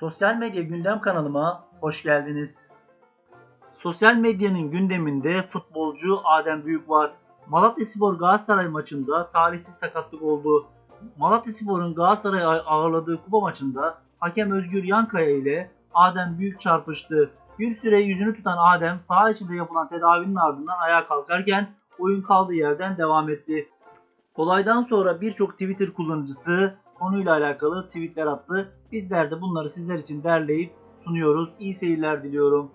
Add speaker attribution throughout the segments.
Speaker 1: Sosyal medya gündem kanalıma hoş geldiniz. Sosyal medyanın gündeminde futbolcu Adem Büyük var. Malatyaspor Galatasaray maçında talihsiz sakatlık oldu. Malatyaspor'un Galatasaray'ı ağırladığı kupa maçında hakem Özgür Yankaya ile Adem Büyük çarpıştı. Bir süre yüzünü tutan Adem saha içinde yapılan tedavinin ardından ayağa kalkarken oyun kaldığı yerden devam etti. Olaydan sonra birçok Twitter kullanıcısı konuyla alakalı tweetler attı. Bizler de bunları sizler için derleyip sunuyoruz. İyi seyirler diliyorum.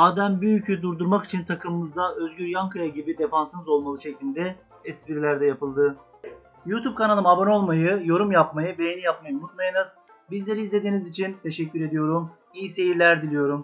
Speaker 1: Adem Büyük'ü durdurmak için takımımızda Özgür Yankaya gibi defansımız olmalı şeklinde espriler de yapıldı. YouTube kanalıma abone olmayı, yorum yapmayı, beğeni yapmayı unutmayınız. Bizleri izlediğiniz için teşekkür ediyorum. İyi seyirler diliyorum.